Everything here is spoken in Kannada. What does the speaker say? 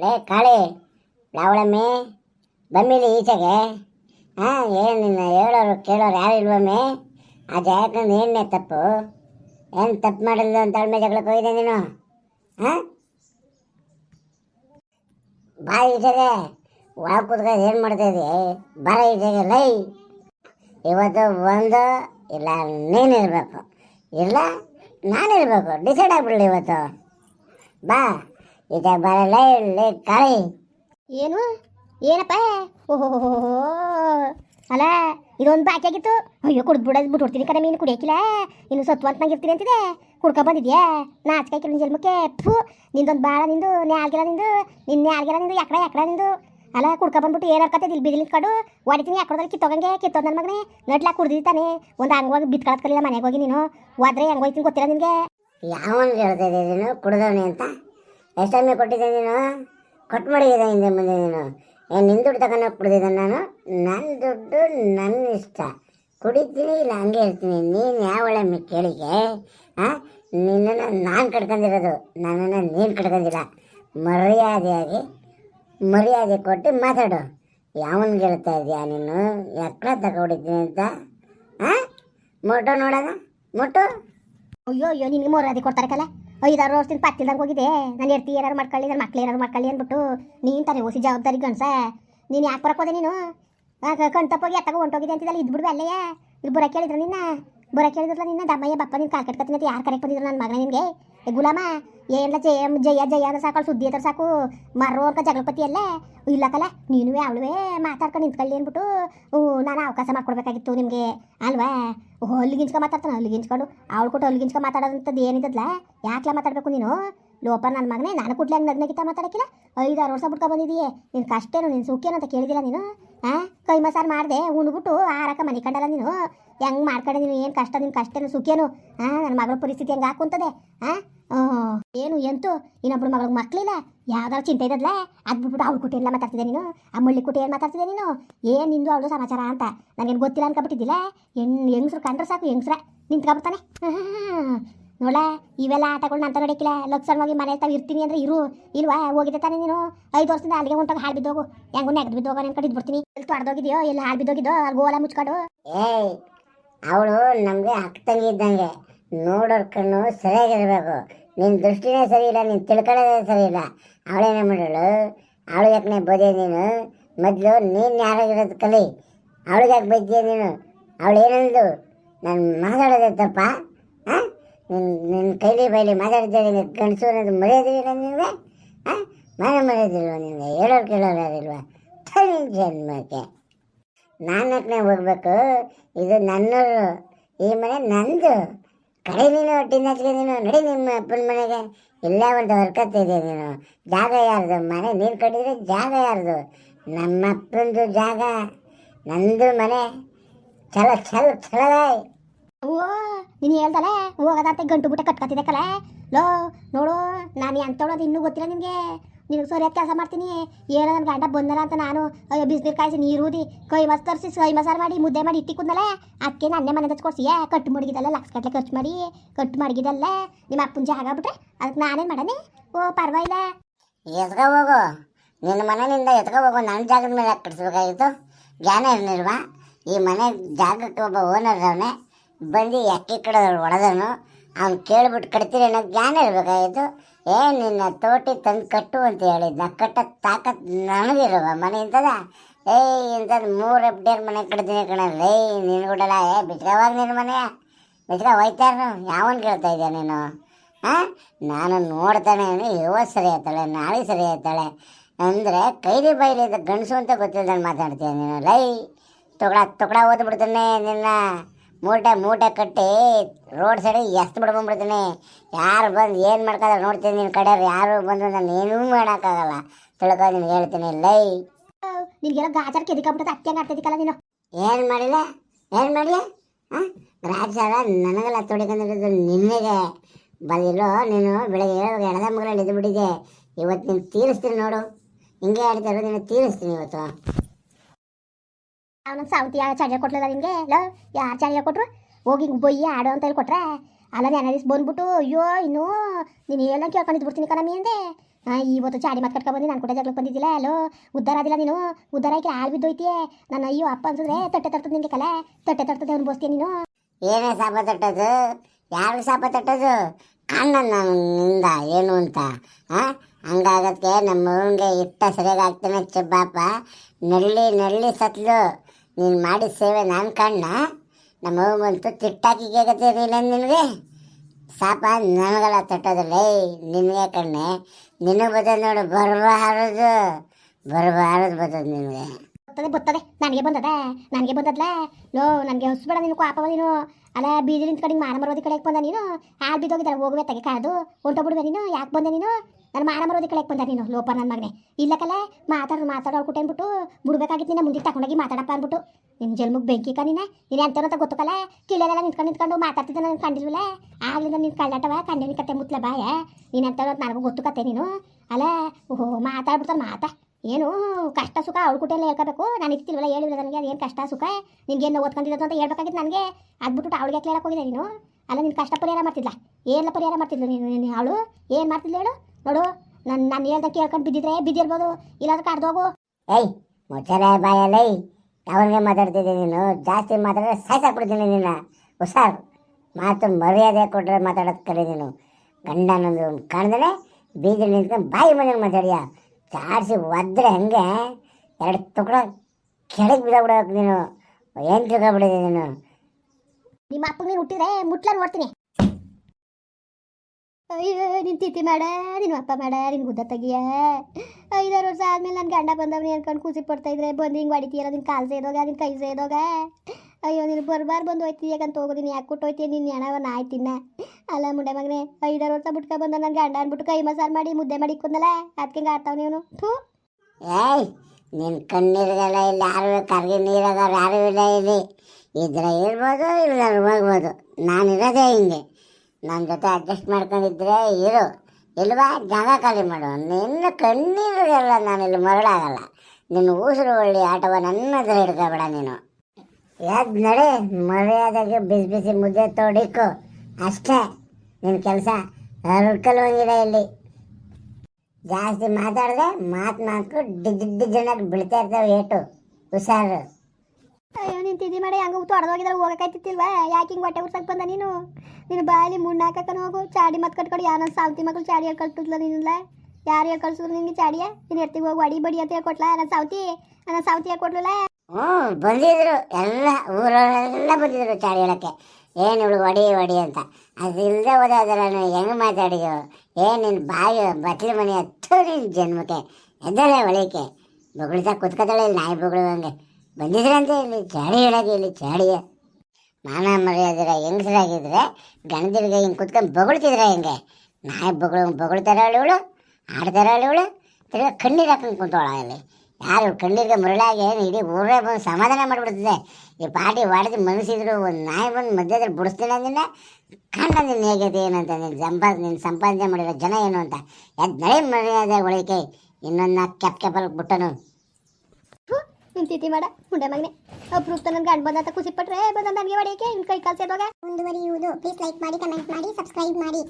ಲೇ, ಕಾಳಿ ಲಾವಳಮ್ಮಿ ಬಮ್ಮಿಲಿ ಈಚೆಗೆ. ಹಾಂ, ಏನು ನಿನ್ನ ಹೇಳೋರು, ಕೇಳೋರು ಯಾರು ಇಲ್ವಮ್ಮೆ? ಆ ಜಾಗಕ್ಕೆ ಏನೇ ತಪ್ಪು? ಏನು ತಪ್ಪು ಮಾಡಿಲ್ಲ ಅಂತ ತಾಳ್ಮೆ ಜಗಳಕ್ಕೆ ಹೋಗಿದೆ ನೀನು? ಹಾಂ? ಬಾ ಈಚೆಗೆ, ಒಳಗೆ ಕೂತ್ಕೊಂಡು ಏನು ಮಾಡ್ತಾ ಇದೀಯ? ಬರ ಈಚೆಗೆ, ಲೈ. ಇವತ್ತು ಒಂದು, ಇಲ್ಲ ನೀನಿರ್ಬೇಕು ಇಲ್ಲ ನಾನಿರಬೇಕು ಡಿಸೈಡ್ ಆಗ್ಬಿಡಲಿ ಇವತ್ತು. ಬಾ. ಈಚೆ ಬರಲ್ಲ ಇಲ್ಲಿ ಕಾಳಿ. ಏನು? ಏನಪ್ಪ? ಓಹೋ ಅಲ್ಲ ಇದೊಂದು ಬಾಕಿ ಆಗಿತ್ತು. ಅಯ್ಯೋ ಕುಡ್ದು ಬಿಡೋದು ಬಿಟ್ಟು ಹೊಡ್ತೀನಿ ಕಡೆ ಮೀನು ಕುಡಿಯೋಕಿಲ್ಲ ಇನ್ನು ಅಂತ ಇರ್ತೀನಿ ಅಂತಿದೆ. ಕುಡ್ಕೊ ಬಂದಿದ್ಯಾ? ನಾಚಿಕೆ ಕೆಲವು ಜನ್ಮಕ್ಕೆ. ಫು ನಿಂದೊಂದು ಭಾಳ ನಿಂದು ನ್ಯಾಲ್ಗೆಲ್ಲ ನಿಂದು ನಿನ್ನ ನ್ಯಾಲ್ಗೆಲ್ಲ ನಿಂದು ಯಾಕಡೆ ಯಾಕಡ ನಿಂದು. ಅಲ್ಲ ಕುಡ್ಕೊ ಬಂದ್ಬಿಟ್ಟು ಏನು ಅರ್ಕತ್ತೆ ಇಲ್ಲಿ ಬಿದಿಲಿ ಕಡು ಹೊಡಿತೀನಿ ಯಾಕಡದಲ್ಲಿ ಕಿತ್ತೋಗಂಗೆ ಕಿತ್ತೋದ್ ನನ್ನ ಮಗನೇ. ನಟ್ಲಾ ಕುಡ್ದಿದ್ದಾನೆ ಒಂದು ಹಂಗೋಗಿ ಬಿತ್ಕೊಳತ್ ಕಲಿಲ್ಲ ಮನೆಗೆ ಹೋಗಿ ನೀನು. ಹೋದ್ರೆ ಹೆಂಗ್ ಹೋಯ್ತೀನಿ ಗೊತ್ತಿಲ್ಲ ನಿನಗೆ. ಯಾವನ್ಗೆ ಹೇಳ್ತಾ ಇದ್ದೆ ನೀನು? ಕುಡ್ದವನಿ ಅಂತ? ಎಷ್ಟೊಮ್ಮೆ ಕೊಟ್ಟಿದ್ದೆ ನೀನು? ಕೊಟ್ಟು ಮಾಡಿದ ಹಿಂದೆ ಮುಂದೆ ನೀನು? ಏನು ನಿನ್ನ ದುಡ್ಡು ತಗೊಂಡು ಕುಡ್ದಿದ್ದೆ ನಾನು? ನನ್ನ ದುಡ್ಡು ನನ್ನ ಇಷ್ಟ. ಕುಡಿತೀನಿ ಇಲ್ಲ ಹಂಗೆ ಇರ್ತೀನಿ. ನೀನು ಯಾವ ಒಳ್ಳೆ ಕೇಳಿಗೆ ಹಾಂ ನಿನ್ನನ್ನು ನಾನು ಕಟ್ಕೊಂಡಿರೋದು, ನನ್ನನ್ನು ನೀನು ಕಟ್ಕೊಂಡಿಲ್ಲ. ಮರ್ಯಾದೆಯಾಗಿ, ಮರ್ಯಾದೆ ಕೊಟ್ಟು ಮಾತಾಡು. ಯಾವನ್ಗೆ ಹೇಳ್ತಾ ಇದೆಯಾ ನೀನು? ಎಕ್ಕಳ ತಗೊಂಡಿದ್ದೀನಿ ಅಂತ ಹಾಂ ಮೊಟೋ ನೋಡೋಣ ಮೋಟೋ ಅಯ್ಯೋ ಅಯ್ಯೋ ನಿನಗೆ ಮರ್ಯಾದೆ ಕೊಡ್ತಾರೆ ಕಲ. ಐದಾರು ವರ್ಷದಿಂದ ಪತ್ತಿಲ್ದಂಗೆ ಹೋಗಿದೆ. ನಾನು ಹೆರ್ತಿ ಏನಾರು ಮಾಡ್ಕೊಳ್ಳಿ, ನನ್ನ ಮಕ್ಳು ಏನಾರು ಮಾಡ್ಕೊಳ್ಳಿ ಅಂದ್ಬಿಟ್ಟು ನೀನು ತಾನೇ ಓಸಿ ಜವಾಬ್ದಾರಿ ಗಣಸ ನೀನು ಯಾಕೆ ಬರಕ್ಕೆ ಹೋದೆ ನೀನು? ಕಣ್ ತಪ್ಪೋಗಿ ಎತ್ತಾಗ ಹೊಂಟೋಗಿದೆ ಅಂತಿದ್ದಲ್ಲ ಇದು ಅಲ್ಲೇ ಇದು ಬರೋ ಕೇಳಿದ್ರು ನಿನ್ನ? ಬರೋ ಕೇಳಿದ್ರಲ್ಲ ನಿನ್ನ? ದಮ್ಮಯ್ಯ, ಬಪ್ಪ ನಿನ್ನ ಕಾಲ್ ಕಟ್ಕೊತೀನಿ ಅಂತ ಯಾರು ಕರೆಕ್ಟ್ ಬಂದಿದ್ರು ನನ್ನ ಮಗನ ನಿನಗೆ? ಗುಲಾಮ, ಏನ್ಲ ಜಯ ಜಯ ಜಯ ಅದ ಸಾಕು ಸುದ್ದಿ ಅದ್ರ ಸಾಕು. ಮರ್ರೋ ಅಂತ ಜಗಳಪತಿ ಅಲ್ಲ. ಇಲ್ಲಕಲ್ಲ ನೀನು ಅವಳುವೆ ಮಾತಾಡ್ಕೊಂಡು ನಿಂತ್ಕೊಳ್ಳಿ ಅಂದ್ಬಿಟ್ಟು ನಾನು ಅವಕಾಶ ಮಾಡ್ಕೊಡ್ಬೇಕಾಗಿತ್ತು ನಿಮಗೆ, ಅಲ್ವಾ? ಓಹೋ ಮಾತಾಡ್ತಾನ ಅಲ್ಲಿಗಿಂಚ್ಕೊಂಡು ಅವಳು ಕೊಟ್ಟು ಅಲ್ಲಿಗಿಂಚ್ಕೊಂಡು ಮಾತಾಡೋದಂಥದ್ದು ಏನಿದ್ದಲ್ಲ ಯಾಕ್ಲ ಮಾತಾಡಬೇಕು ನೀನು? ಲೋಪ ನನ್ನ ಮಗನೇ, ನಾನು ಕುಟ್ಲೆ ಹಂಗೆ ನಗ್ನಗಿತ ಮಾತಾಡಕ್ಕಿಲ್ಲ? ಐದಾರು ವರ್ಷ ಬಿಟ್ಕೊ ಬಂದಿದೀಯ ನಿನ್ನ ಕಷ್ಟೇನು ನಿನ್ನ ಸುಖೇನು ಅಂತ ಕೇಳಿದಿಲ್ಲ ನೀನು? ಹಾಂ ಕೈ ಮಸಾರು ಮಾಡಿದೆ, ಉಣ್ಬಿಟ್ಟು ಆರಕ ಮನೆ ಕಂಡಲ್ಲ ನೀನು? ಹೆಂಗೆ ಮಾಡ್ಕೊಂಡೆ ನೀನು, ಏನು ಕಷ್ಟ ನಿನ್ನ ಕಷ್ಟೇನು, ಸುಖೇನು? ಹಾಂ ನನ್ನ ಮಗಳ ಪರಿಸ್ಥಿತಿ ಹೆಂಗೆ ಹಾಕುಂತದೆ? ಹಾಂ ಏನು, ಎಂತು? ಇನ್ನೊಬ್ಳು ಮಗಳಿಗೆ ಮಕ್ಳಿಲ್ಲ? ಯಾವ್ದಾದ್ರು ಚಿಂತೆ ಇದ್ದಲ್ಲ ಅದು ಬಿಟ್ಬಿಟ್ಟು ಅವ್ಳು ಕುಟ್ಟಿ ಎಲ್ಲ ಮಾತಾಡ್ತಿದ್ದೆ ನೀನು? ಆ ಮುಳ್ಳಿ ಕುಟ್ಟಿ ಏನು ಮಾತಾಡ್ತಿದ್ದೆ ನೀನು? ಏನು ನಿಂದು ಅವಳು ಸಮಾಚಾರ ಅಂತ? ನನಗೇನು ಗೊತ್ತಿಲ್ಲ ಅನ್ಕೊಬಿಟ್ಟಿದ್ದಿಲ್ಲ ಹೆಂಗ್ ಹೆಂಗಸ್ರು ಕಂಡ್ರೆ ಸಾಕು ಹೆಂಗ್ಸ್ರ. ನಿಂತ್ಕೊಬಿಡ್ತಾನೆ ನೋಡ, ಇವೆಲ್ಲ ಆಟಗಳು ನಂತ ನಡೀಕಿಲ್ಲ. ಲಕ್ಷಣವಾಗಿ ಮನೆ ತಾವ ಇರ್ತೀನಿ ಅಂದ್ರೆ ಇರು. ಇಲ್ವಾ? ಹೋಗಿದೆ ತಾನೇ ನೀನು. ಐದು ವರ್ಷದಿಂದ ಅಲ್ಲಿಗೆ ಹೊಂಟಾಗ ಹಾಳು ಬಿದ್ದೋಗು. ಹೆಂಗು ನೆಗ್ದು ಬಿದ್ದೋಗ ನಿನ್ ಕಡೆ ಬರ್ತೀನಿ ಇಲ್ಲಿ ತೊಡೆದೋಗಿದ್ಯೋ ಇಲ್ಲಿ ಹಾಳು ಬಿದ್ದೋಗಿದ್ದೋ ಅಲ್ಲಿ ಗೋಲ ಮುಚ್ಕೊಂಡು. ಏಯ್, ಅವಳು ನಮಗೆ ಅಕ್ಕ ಇದ್ದಂಗೆ. ನೋಡೋರ್ ಕಣ್ಣು ಸರಿಯಾಗಿರ್ಬೇಕು. ನಿನ್ನ ದೃಷ್ಟಿನೇ ಸರಿ ಇಲ್ಲ ನೀನು ತಿಳ್ಕೊಳ್ಳೋದೇ ಸರಿ ಇಲ್ಲ ಅವಳೇನೇ ಮಾಡೋಳು ಅವಳು ಯಾಕೆ ಬೋದೆ ನೀನು? ಮೊದಲು ನೀನು ಯಾರಾಗಿರೋದು ಕಲಿ. ಅವಳಿಗೆ ಯಾಕೆ ಬೈದ್ಯ ನೀನು? ಅವಳು ಏನಂದು ನಾನು ಮಾತಾಡೋದೇ ತಪ್ಪ? ನಿನ್ನ ಕೈಲಿ ಬೈಲಿ ಮಾತಾಡಿದ್ದೆ ನಿನ್ನ ಗಂಡಸು ಅನ್ನೋದು ಮರ್ಯಾದಿಲ್ಲ ನಿನಗೆ ಹಾಂ ಮನೆ ಮರ್ಯಾದಿಲ್ವ ನಿನಗೆ ಹೇಳೋರು ಕೇಳೋರು ಯಾರಿಲ್ವಾ? ಥಳಿ ಜನ್ಮಕ್ಕೆ. ನಾಲ್ಕನೇ ಹೋಗ್ಬೇಕು. ಇದು ನನ್ನೂರು. ಈ ಮನೆ ನಂದು. ಕಡೆ ನೀನು ಹೊಟ್ಟಿನ ನೀನು, ನಡಿ ನಿಮ್ಮ ಅಪ್ಪನ ಮನೆಗೆ. ಇಲ್ಲೇ ಒಂದು ಹೊರ್ಕತ್ತಿದೆ ನೀನು. ಜಾಗ ಯಾರ್ದು? ಮನೆ ನೀನು ಕಟ್ಟಿದ್ರೆ ಜಾಗ ಯಾರ್ದು? ನಮ್ಮ ಅಪ್ಪಂದು ಜಾಗ. ನಂದು ಮನೆ. ಚಲ ಚಲ ಚಲೋ ನೀನು ಹೇಳ್ದಲೆ? ಹೋಗದಂತೆ ಗಂಟು ಬಿಟ್ಟೆ ಕಟ್ಕೊತಿದ್ದೆ ಕಲೆ ಲೋ, ನೋಡು, ನಾನು ಅಂತೊಳೋದು ಇನ್ನೂ ಗೊತ್ತಿಲ್ಲ ನಿನಗೆ. ನಿನಗೆ ಸರಿಯಾದ ಕೆಲಸ ಮಾಡ್ತೀನಿ. ಏನೋ ನನ್ನ ಗಂಡ ಬಂದಲ್ಲ ಅಂತ ನಾನು, ಅಯ್ಯೋ ಬಿಸಿನೀರು ಕಾಯಿಸಿ ನೀರು ಊದಿ, ಕೈ ಮಸ್ ತರಿಸಿ ಕೈ ಮಸಾಲ ಮಾಡಿ, ಮುದ್ದೆ ಮಾಡಿ ಇಟ್ಟಿ ಕುಂದಲ್ಲ ಅದಕ್ಕೆ ನನ್ನೇ ಮನೆ ಕೊಡ್ಸಿಯೇ? ಕಟ್ಟು ಮಡಗಿದಲ್ಲ, ಲಕ್ಷ ಕಟ್ಲೆ ಖರ್ಚು ಮಾಡಿ ಕಟ್ಟು ಮಡಗಿದಲ್ಲ? ನಿಮ್ಮ ಅಪ್ಪನ ಜಾಗ ಅದಕ್ಕೆ ನಾನೇನು ಮಾಡನೆ ಓ, ಪರವಾಗಿಲ್ಲ. ಎದ್ಕ ಹೋಗು. ನಿನ್ನ ಮನೆಯಿಂದ ಎದ್ಕ ಹೋಗು. ನನ್ನ ಜಾಗದ ಮೇಲೆ ಕಟ್ಟಿಸ್ಬೇಕಾಗಿತ್ತು ಜ್ಞಾನ ಇರ್ನಿಲ್ವಾ? ಈ ಮನೆ ಜಾಗಕ್ಕೆ ಒಬ್ಬ ಓನರ್ ಅವನೇ ಬಂದು ಎಕ್ಕಿ ಕಡೋದು ಒಡೆದನು ಅವ್ನು ಕೇಳ್ಬಿಟ್ಟು ಕಟ್ತೀರಿ ಅನ್ನೋ ಜ್ಞಾನ ಇರಬೇಕಾಗಿತ್ತು. ಏ, ನಿನ್ನ ತೋಟಿ ತಂದು ಕಟ್ಟು ಅಂತ ಹೇಳಿದ್ನ. ಕಟ್ಟಕ್ಕೆ ತಾಕತ್ ನನಗಿರುವ ಮನೆ ಇಂಥದ? ಏಯ್ ಇಂಥದ್ದು ಮೂರು ಎಪ್ಡೇರ್ ಮನೆ ಕಟ್ತೀನಿ ಕಣ. ಏಯ್ ನೀನು ಬಿಡಲ್ಲ ಏ ಬಿಟ್ಕವಾಗ ನಿನ್ನ ಮನೆಯ ಬಿಟ್ಕ ಹೋಯ್ತಾರ ಯಾವನ್ ಕೇಳ್ತಾ ಇದೆಯಾ ನೀನು? ಹಾಂ ನಾನು ನೋಡ್ತಾನೆ ಇವತ್ತು ಸರಿ ಆಯ್ತಾಳೆ, ನಾಳೆ ಸರಿ ಆಯ್ತಾಳೆ. ಅಂದರೆ ಕೈಲಿ ಬೈಲಿ ಗಂಡಸು ಅಂತ ಗೊತ್ತಿಲ್ದಂಗೆ ಮಾತಾಡ್ತೀಯ ನೀನು? ಲೈ, ತೊಗಡ ತೊಗಡ ಓದ್ಬಿಡ್ತಾನೆ ನಿನ್ನ. ಮೂಟೆ ಮೂಟೆ ಕಟ್ಟಿ ರೋಡ್ ಸೈಡಿಗೆ ಎಸ್ತು ಬಿಡ್ಕೊಂಡ್ಬಿಡ್ತೀನಿ ಯಾರು ಬಂದು ಏನು ಮಾಡ್ಕೊಂಡ್ರೆ ನೋಡ್ತೀನಿ ನಿನ್ನ ಕಡೆ ಯಾರು ಬಂದು ನಾನು ಏನೂ ಮಾಡೋಕ್ಕಾಗಲ್ಲ. ತಿಳ್ಕೊ ನಿನ್ಗೆ ಹೇಳ್ತೀನಿ ಲೈ. ನಿನಗೆಲ್ಲ ಗಾಜರ್ ಕೆದಿಕಾಬಿಟ್ಟು ಅಕ್ಕೆ ಹಂಗೆ ಆಡ್ತಿದ್ದಲ್ಲ ನೀನು? ಏನು ಮಾಡಿಲ್ಲ? ಏನು ಮಾಡಿಲ್ಲ ಹಾಂ ರಾಜಾರ ನನಗೆಲ್ಲ ತೊಡಿಕೊಂಡಿರೋದು ನಿನ್ನೆಗೆ. ಬಂದಿಲ್ಲೋ ನೀನು ಬೆಳಗ್ಗೆ ಎಣದ ಮಗಳಲ್ಲಿ ಇದ್ದು ಬಿಟ್ಟಿದೆ ಇವತ್ತು ನೀನು ತೀರಿಸ್ತೀನಿ ನೋಡು. ಹಿಂಗೆ ಆಡ್ತಾ ಇರೋದು ನೀನು ತೀರಿಸ್ತೀನಿ ಇವತ್ತು. ಅವನ ಸಾವತಿ ಚಾರ್ಜರ್ ಕೊಟ್ಲಲ್ಲ ನಿಮಗೆ ಲೋ ಯಾರು ಚಾರ್ಜರ್ ಕೊಟ್ರು? ಹೋಗಿ ಬೊಯ್ಯ, ಆಡೋ ಅಂತ ಹೇಳಿ ಕೊಟ್ರೆ ಅಲ್ಲ ನೆನೆ ದಿವ್ಸ ಬಂದ್ಬಿಟ್ಟು, ಅಯ್ಯೋ, ಇನ್ನು ನೀನು ಏನೋ ಕೇಳ್ಕೊಂಡಿದ್ದು ಬಿಡ್ತೀನಿ ಕಣಮಿ ಅಂದೆ. ಇವತ್ತು ಚಾಡಿ ಮಾತು ಕಟ್ಕೊ ಬಂದು, ನಾನು ಕೂಡ ಜಗಳಕ್ಕೆ ಬಂದಿದ್ದಿಲ್ಲ. ಅಲ್ಲೋ ಉದ್ದಾರ ಆದಿಲ್ಲ ನೀನು? ಉದ್ದಾರ ಆಯ್ಕೆ ಆಳ್ ಬಿದ್ದೋಯ್ತಿಯೇ? ನನ್ನ ಅಯ್ಯೋ, ಅಪ್ಪ ಅನ್ಸಿದ್ರೆ ತಟ್ಟೆ ತರ್ತದೆ ನಿನಗೆ ಕಲೆ? ತಟ್ಟೆ ತರ್ತದೆ ಅವ್ನು ಬೋಸ್ತೀಯ ನೀನು? ಏನೇ ಶಾಪ ತಟ್ಟೋದು? ಯಾರು ಶಾಪ ತಟ್ಟೋದು? ಅಣ್ಣ ಏನು ಅಂತ, ಹಾಂ? ಹಂಗಾಗತ್ತೆ ನಮ್ಮ ಮಗನಿಗೆ ಇಟ್ಟ ಸರಿಯಾಗಿ ಆಗ್ತಾನೆ ಚೆಬ್ಬಾಪ ನಳ್ಳಿ ನಳ್ಳಿ ಸತ್ಲು. ನೀನು ಮಾಡಿದ ಸೇವೆ ನಾನು ಕಣ್ಣ, ನಮ್ಮ ಬಂತು ತಿಟ್ಟಾಕಿ ಕೇಗತ್ತೀರಿಲ್ಲ ನಿನಗೆ? ಸಾಪ ನನಗಲ್ಲ ತಟ್ಟೋದಿಲ್ಲ ನಿನಗೆ ಕಣ್ಣೆ. ನಿನಗೆ ಬರ್ತದೆ ನೋಡು ಬರಬಾರದು ಬರಬಾರದು ಬರ್ತದೆ ನಿನಗೆ. ಬರ್ತದೆ ಬರ್ತದೆ. ನನಗೆ ಬಂದದ, ನನಗೆ ಬಂದದ್ಲ. ನೋ ನನಗೆ ಹೊಸಬೇಡ ನೀನು ಪಾಪ ನೀನು. ಅಲ್ಲ ಬೀದಿ ನಿಂತ ಕಡೆ ಮಾನ ಮರೋದಿ ಕಡೆಗೆ ಬಂದ ನೀನು. ಹಾಲು ಬಿದ್ದೋಗಿದ್ದಾಳೆ, ಹೋಗುವೆ ತೆಗೆ ಕಾದು ಹೊಂಟೋಗ್ಬಿಡುವೆ ನೀನು, ಯಾಕೆ ಬಂದೆ ನೀನು? ನಾನು ಮಾನ ಮರೋದಿ ಕಳೆಕ್ ಬಂದ ನೀನು, ಲೋಪ ನನ್ನ ಮಗನೇ. ಇಲ್ಲ ಮಾತಾಡೋದು ಮಾತಾಡೋ ಕುಟೆ ಅಂದ್ಬಿಟ್ಟು ಬಿಡ್ಬೇಕಾಗಿತ್ತು ನಿನ್ನ ಮುಂದೆ ತಗೊಂಡೋಗಿ ಮಾತಾಡಪ್ಪ ಅಂದ್ಬಿಟ್ಟು. ನಿನ್ನ ಜನ್ಮಕ್ಕೆ ಬೆಂಕಿ ಕ ನೀನೆ, ನೀನು ಎಂತನಂತ ಗೊತ್ತಕಲ್ಲ ಕಿಳೆಲ್ಲ ನಿಂತ್ಕೊಂಡು ನಿಂತ್ಕೊಂಡು ಮಾತಾಡ್ತಿದ್ದೆ ನಾನು ಕಂಡಿಲ್ವಲ್ಲ ಆಗ್ಲಿಂದ ನೀನು ಕಳ್ಳಾಟವ ಕಂಡಿನ ಕತೆ ಮುತ್ಲ ಬಾಯ. ನೀನು ಅಂತ ನನಗೂ ಗೊತ್ತು ನೀನು. ಅಲ್ಲ ಓಹೋ, ಮಾತಾಡ್ಬಿಡ್ತಾರೆ ಮಾತಾ. ಏನು, ಕಷ್ಟ, ಸುಖ ಅವ್ಳ ಕುಟೆಲ್ಲ ಹೇಳ್ಕೋಬೇಕು? ನಾನು ಇರ್ತಿಲ್ವಲ್ಲ ಹೇಳಿಲ್ಲ ನನಗೆ, ಅದೇನು ಕಷ್ಟ, ಸುಖ? ನಿನ್ಗೇನು ಓದ್ಕೊಂಡಿರೋದು ಅಂತ ಹೇಳ್ಬೇಕಾಗಿತ್ತು ನನಗೆ? ಅದ್ಬಿಟ್ಟು ಅವಳಿಗೆ ಕೇಳಕ್ಕೆ ಹೋಗಿದೆ ನೀನು? ಅಲ್ಲ ನಿನ್ನ ಕಷ್ಟ ಪರಿಹಾರ ಮಾಡ್ತಿದ್ಲ? ಏನೆಲ್ಲ ಪರಿಹಾರ ಮಾಡ್ತಿದ್ಲು ನೀನು ನೀನು, ಅವಳು? ಏನು ಮಾಡ್ತಿದ್ಲು ಹೇಳು? ನೋಡು ನನ್ನ ನಾನು ಹೇಳ್ದ ಕೇಳ್ಕೊಂಡು ಬಿದ್ದಿದ್ರೆ ಬಿದ್ದಿರ್ಬೋದು ಇಲ್ಲಾಂದ್ರೆ ಕಡ್ದೋಗು ಏಯ್ ಮುಚ್ಚರ ಬಾಯಲ್ಲೈ ಅವ್ರಿಗೆ ಮಾತಾಡ್ತಿದ್ದೆ ನೀನು ಜಾಸ್ತಿ ಮಾತಾಡಿದ್ರೆ ಸಾಯ್ಸಾಕ್ಬಿಡ್ತೀನಿ ನೀನು ಹುಷಾರ್ ಮಾತು ಮರ್ಯಾದೆ ಕೊಟ್ಟರೆ ಮಾತಾಡೋದು ಕಲಿ ನೀನು. ಗಂಡನೊಂದು ಕಾಣ್ದೇ ಬೀದಿ ನಿಂತ್ಕೊಂಡು ಬಾಯಿ ಮನೆಗೆ ಮಾತಾಡಿಯ. ಚಾಡಿಸಿ ಒದ್ರೆ ಹಂಗೆ ಎರಡು ತುಕಡ ಕೆಳಗೆ ಬಿಡೋಗ್ಬಿಡಬೇಕು ನೀನು. ಏನು ತಿಳ್ಕೊಬಿಡಿದೆ ನೀನು? ನಿಮ್ಮ ಅಪ್ಪಗೆ ನೀನು ಹುಟ್ಟಿದ್ರೆ ಮುಟ್ಲಾರು ನೋಡ್ತೀನಿ ಅಯ್ಯೋ ನಿನ್ನ ತಿಥಿ ಮಾಡ ನಿನ್ನ ಅಪ್ಪ ಮಾಡ ನಿನ್ನ ಗುದ್ದ ತೆಗಿಯ. ಐದಾರು ವರ್ಷ ಆದಮೇಲೆ ನನ್ನ ಗಂಡ ಬಂದವನಿ ಅನ್ಕೊಂಡು ಖುಷಿ ಪಡ್ತಾ ಇದ್ರೆ, ಬಂದು ಹಿಂಗೆ ಹೊಡಿತೀಯಲ್ಲ ನಿನ್ನ ಕಾಲು ಸೇದೋಗ ನಿನ್ನ ಕೈ ಸೇದೋಗ. ಅಯ್ಯೋ, ನೀನು ಬರ್ಬಾರ್ ಬಂದು ಹೋಯ್ತೀಯಕ್ಕಂತ ಹೋಗೋದಿನಿ ಯಾಕೆ ಕೊಟ್ಟು ಹೋಯ್ತೀಯ ನಿನ್ನ ಹೆಣವ ನಾಯಿ ಅಲ್ಲ ಮುಂಡೆ ಮಗನೇ, ಐದಾರು ವರ್ಷ ಬಿಟ್ಕ ಬಂದ ನನ್ನ ಗಂಡ ಅಂದ್ಬಿಟ್ಟು ಕೈ ಮಸಾಲ ಮಾಡಿ, ಮುದ್ದೆ ಮಾಡಿ ಇಕ್ಕೊಂದಲ್ಲ ಅದಕ್ಕೆ ಹಿಂಗೆ ಆಡ್ತಾವ ನೀನು ಥೂ. ಏಯ್ ನಿನ್ನ ಕಣ್ಣೀರಿಗೆಲ್ಲ ಇಲ್ಲಿ ಯಾರು ಕರ್ಗಿ ನೀರಾಗ ಯಾರು ಇಲ್ಲ ಇಲ್ಲಿ. ಇದ್ರೆ ಇರ್ಬೋದು ಇಲ್ಲ ಹೋಗ್ಬೋದು. ನಾನಿರೋದೇ ಹಿಂಗೆ. ನನ್ನ ಜೊತೆ ಅಡ್ಜಸ್ಟ್ ಮಾಡ್ಕೊಂಡಿದ್ರೆ ಇರು. ಇಲ್ವಾ? ಜಾಗ ಖಾಲಿ ಮಾಡು. ನಿನ್ನ ನಾನು ನಾನಿಲ್ಲಿ ಮರಳಾಗಲ್ಲ. ನಿನ್ನ ಉಸಿರು ಒಳ್ಳೆ ಆಟವ ನನ್ನ ಹತ್ರ ಹಿಡ್ಕೋಬೇಡ ನೀನು. ಯಾಕೆ ನಡೆ? ಮರ್ಯಾದೆಗೆ ಬಿಸಿ ಬಿಸಿ ಮುದ್ದೆ ತೋಡಿಕ್ಕು ಅಷ್ಟೇ. ನಿನ್ನ ಕೆಲಸ ಹರ್ಕಲ್ವಂಗಿದೆ ಇಲ್ಲಿ. ಜಾಸ್ತಿ ಮಾತಾಡಿದೆ ಮಾತು ಮಾತು ಡಿಜ್ ಜನಕ್ಕೆ ಬೀಳ್ತಾ ಇರ್ತಾವೆ ಏಟು. ಹುಷಾರು. ಅಯ್ಯೋ, ನೀನು ತಿದ್ದಿ ಮಾಡಿ ಹಂಗೆ ತೊಡೆದೋಗಿದ್ರೆ ಹೋಗಕ್ಕಾಯ್ತಿತ್ತಿಲ್ವಾ? ಯಾಕೆ ಹಿಂಗೆ ಹೊಟ್ಟೆ ಉರ್ಸಕ್ಕೆ ಬಂದ ನೀನು? ನೀನು ಬಾಯಲ್ಲಿ ಮುಣ್ಣ ಹಾಕಕ್ಕನ ಹೋಗು, ಚಾಡಿ ಮತ್ ಕಟ್ಕೊಡಿ. ಯಾರು ಸಾವತಿ ಮಕ್ಕಳು ಚಾಡಿ ಹೇಳಿ ಕಳ್ಸಿದ್ಲ ನೀನಿಲ್ಲ ಯಾರು ಹೇಳಿ ಕಳ್ಸಿದ್ರು ನಿನಗೆ ಚಾಡಿಯ? ನೀನು ಎತ್ತಿಗೆ ಹೋಗಿ, ಅಡಿ ಬಡಿ ಅಂತ ಹೇಳ್ಕೊಟ್ಲ ನಾನು ಸಾವತಿ ನಾನು ಸಾವತಿ ಹೇಳ್ಕೊಟ್ಲಲ್ಲ ಹ್ಞೂ, ಬಂದಿದ್ರು. ಎಲ್ಲ ಊರವರೆಲ್ಲ ಬಂದಿದ್ರು ಚಾಡಿ ಹೇಳಕ್ಕೆ. ಏನು ಇವಳು ಒಡಿ ಒಡಿ ಅಂತ. ಅದು ಇಲ್ಲದೆ ಹೋದ ಅದರ ಹೆಂಗೆ ಮಾತಾಡಿದ್ರು ಏನು ನಿನ್ನ ಬಾಯಿ ಬಟ್ಲಿ ಮನೆ ಹತ್ತು ನಿನ್ನ ಜನ್ಮಕ್ಕೆ? ಎದ್ದಳೆ ಒಳಿಕೆ ಬೊಗಳ ಕುತ್ಕೋತಾಳೆ ನಾಯಿ ಬೊಗಳುವಂಗೆ ಬಂದಿದ್ರಂತೆ ಇಲ್ಲಿ, ಚಾಡಿ ಹೇಳೋದು ಇಲ್ಲಿ ಚಾಡಿಯ ಮಾನ ಮರ್ಯಾದಿರ ಹೆಂಗಸರಾಗಿದ್ರೆ ಗಣದಿರಿಗೆ ಹಿಂಗೆ ಕುತ್ಕೊಂಡು ಬೊಗಳ್ತಿದ್ರೆ ಹೆಂಗೆ? ನಾಯಿ ಬೊಗಳು, ಬೊಗಳ್ತಾರ ಅಳಿವಳು ಆಡ್ತಾರ ಅಳಿವಳು ತಿರ್ಗಾ ಕಣ್ಣೀರು ಹಾಕೊಂಡು ಕುಂತೋಳ ಇಲ್ಲಿ ಯಾರು ಕಣ್ಣೀರಿಗೆ ಮರಳಾಗಿ ಇಡೀ ಊರೇ ಬಂದು ಸಮಾಧಾನ ಮಾಡಿಬಿಡ್ತದೆ. ಈ ಪಾಟಿ ಹೊಡೆದು ಮನಸ್ಸಿದ್ರು, ಒಂದು ನಾಯಿ ಬಂದು ಮಧ್ಯದಲ್ಲಿ ಬಿಡಿಸ್ತೀನಿ ಅಂದಿನ ಕಂಡ ನಿನ್ನ ಹೇಗಿದೆ ಏನಂತ ನಿನ್ನ ಸಂಪಾ ನಿನ್ನ ಸಂಪಾದನೆ ಮಾಡಿರೋ ಜನ ಏನು ಅಂತ. ಎದ್ದು ಮರ್ಯಾದೆ ಒಳಗೆ ಇನ್ನೊಂದು ನಾಲ್ಕು ಕೆಪ್ ಕೆಪಲ್ಲಿ ಬಿಟ್ಟನು. ತಿಥಿ ಮಾಡ. ಮುಂಡೆ ಮಗನೆ. ಅಪ್ರೂಪ್ ನನ್ನ ಬಂದ ಬಂದಂತ ಖುಷಿ ಪಟ್ರೆ ಬಂದ ನನಗೆ ಹೊಡೆಯಕ್ಕೆ ಇನ್ನು ಕೈ ಕಾಲು ಸೇದೋಗ ಮುಂದುವರಿಯುವುದು. ಪ್ಲೀಸ್ ಲೈಕ್ ಮಾಡಿ ಕಮೆಂಟ್ ಮಾಡಿ ಸಬ್ಸ್ಕ್ರೈಬ್ ಮಾಡಿ.